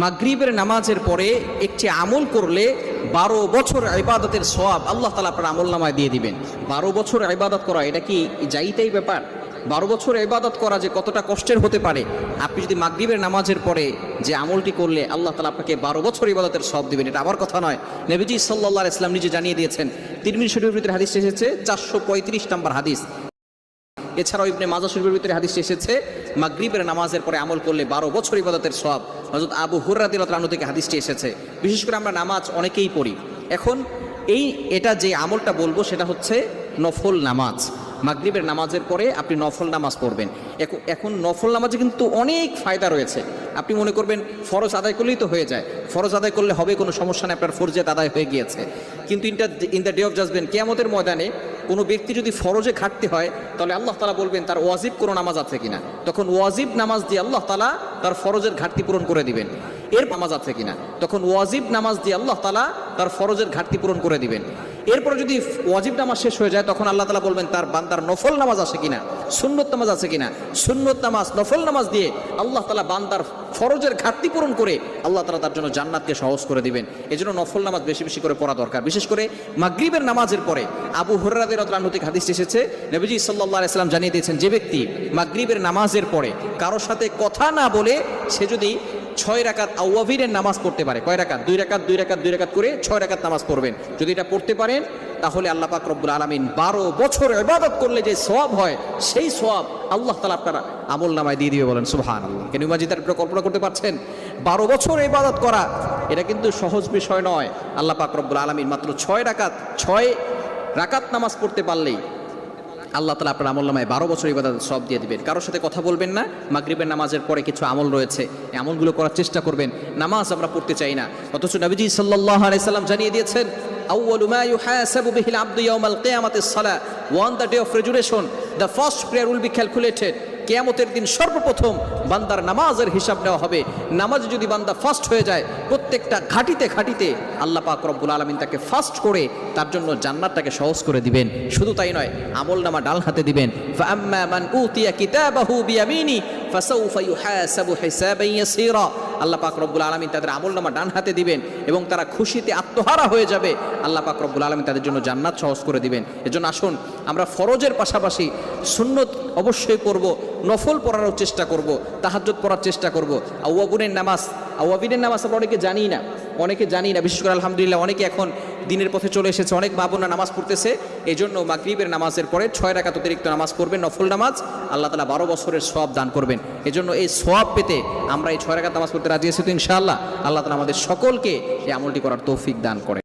মাগরিবের নামাজের পরে একটি আমল করলে বারো বছর ইবাদতের সব আল্লাহ তালা আপনার আমল নামায় দিয়ে দিবেন। বারো বছর ইবাদত করা, এটা কি যাইতেই ব্যাপার? বারো বছর ইবাদত করা যে কতটা কষ্টের হতে পারে, আপনি যদি মাগরিবের নামাজের পরে যে আমলটি করলে আল্লাহ তালা আপনাকে বারো বছর ইবাদতের সব দিবেন, এটা আমার কথা নয়। নবীজি সাল্লাহ ইসলাম নিজে জানিয়ে দিয়েছেন তিরমিন শরীফের হাদিস এসেছে, চারশো পঁয়ত্রিশ নম্বর হাদিস। এছাড়াও ইবনে মাজা শরীফের ভিতরে হাদিস এসেছে, মাগরিবের নামাজের পরে আমল করলে বারো বছর ইবাদতের সব হজরত আবু হুর্রাদিল রানু থেকে হাদিসটি এসেছে। বিশেষ করে আমরা নামাজ অনেকেই পড়ি। এখন এই, এটা যে আমলটা বলব সেটা হচ্ছে নফল নামাজ। মাগরিবের নামাজের পরে আপনি নফল নামাজ পড়বেন। এখন নফল নামাজে কিন্তু অনেক ফায়দা রয়েছে। আপনি মনে করবেন ফরজ আদায় করলেই তো হয়ে যায়। ফরজ আদায় করলে হবে কোনো সমস্যা নেই, আপনার ফরজেত আদায় হয়ে গিয়েছে। কিন্তু inter in the day of judgment, কেয়ামতের ময়দানে কোনো ব্যক্তি যদি ফরজে ঘাটতে হয়, তাহলে আল্লাহ তালা বলবেন, তার ওয়াজিব কোনো নামাজ আছে কিনা? তখন ওয়াজিব নামাজ দিয়ে আল্লাহ তালা তার ফরজের ঘাটতি পূরণ করে দিবেন। এর নামাজ আছে কিনা? তখন ওয়াজিব নামাজ দিয়ে আল্লাহ তালা তার ফরজের ঘাটতি পূরণ করে দিবেন। এরপরে যদি ওয়াজিব নামাজ শেষ হয়ে যায়, তখন আল্লাহ তালা বলবেন, তার বান্দার নফল নামাজ আছে কিনা? সুন্নত নামাজ আছে কিনা? সুন্নত নামাজ, নফল নামাজ দিয়ে আল্লাহ তালা বান্দার ফরজের ঘাটতি পূরণ করে আল্লাহ তালা তার জন্য জান্নাতকে সহজ করে দিবেন। এই জন্য নফল নামাজ বেশি বেশি করে পড়া দরকার। বিশেষ করে মাগরিবের নামাজের পরে আবু হর্রাদের রানুতিক হাদিস এসেছে, নবীজি সাল্লাহ ইসলাম জানিয়ে দিয়েছেন, যে ব্যক্তি মাগরিবের নামাজের পরে কারোর সাথে কথা না বলে, সে যদি ছয় রাকাত আউয়াবিরের নামাজ পড়তে পারে। কয় রাকাত? দুই রাকাত দুই রাকাত দুই রাকাত করে ছয় রাকাত নামাজ পড়বেন। যদি এটা পড়তে পারেন, তাহলে আল্লাহ পাক রব্বুল আলমিন বারো বছর ইবাদত করলে যে সব হয়, সেই সব আল্লাহ তালা আপনার আমল নামায় দিয়ে দিবে বলেন সুবহান আল্লাহ কেন মাজি তার কল্পনা করতে পারছেন? বারো বছর ইবাদত করা, এটা কিন্তু সহজ বিষয় নয়। আল্লাহ পাক রব্বুল আলমিন মাত্র ছয় রাকাত ছয় রাকাত নামাজ পড়তে পারলেই আল্লাহ তালা আপনার আমল্লামায় বারো বছর ইবাদত সব দিয়ে দেবেন। কারোর সাথে কথা বলবেন না, মাগরিবের নামাজের পরে কিছু আমল রয়েছে, এই আমলগুলো করার চেষ্টা করবেন, নামাজ আমরা পড়তে চাই না। অথচ নবীজি সাল্লাহ জানিয়ে দিয়েছেন আব্দুল মা সালা on the day of resurrection the first prayer will be calculated. কেয়ামতের দিন সর্বপ্রথম বান্দার নামাজের হিসাব নেওয়া হবে নামাজ যদি বান্দা ফাস্ট হয়ে যায় প্রত্যেকটা ঘাটিতে ঘাটিতে আল্লাহ পাক রব্বুল আলমিন তাকে ফাস্ট করে তার জন্য জান্নাতটাকে সহজ করে দিবেন শুধু তাই নয় আমল নামা ডাল হাতে দিবেন فأما من أوتي كتابه بيمينه فسوف يحاسب حسابا يسيرا আল্লাহ পাক রব্বুল আলমী তাদের আমল নামা ডান হাতে দিবেন এবং তারা খুশিতে আত্মহারা হয়ে যাবে। আল্লাহ পাক রব্বুল আলমী তাদের জন্য জান্নাত সহজ করে দিবেন। এজন্য আসুন, আমরা ফরজের পাশাপাশি সুন্নত অবশ্যই করব নফল পড়ারও চেষ্টা করব তাহাজত পড়ার চেষ্টা করব। আউয়াবুনের নামাজ, আউয়াবিনের নামাজ আমরা অনেকে জানি না, অনেকে জানি না, বিশেষ করে আলহামদুলিল্লাহ অনেকে এখন দিনের পথে চলে এসেছে। অনেক বাবুনা নামাজ পড়তেছে। এই জন্য মাগরীবের নামাজের পরে ছয় রাকাত অতিরিক্ত নামাজ পড়বেন, নফল নামাজ। আল্লাহ তালা বারো বছরের সব দান করবেন। এজন্য এই সব পেতে আমরা এই ছয় রাকাত নামাজ পড়তে রাজি আছি তো ইনশাআল্লাহ। আল্লাহ তালা আমাদের সকলকে এই আমলটি করার তৌফিক দান করেন।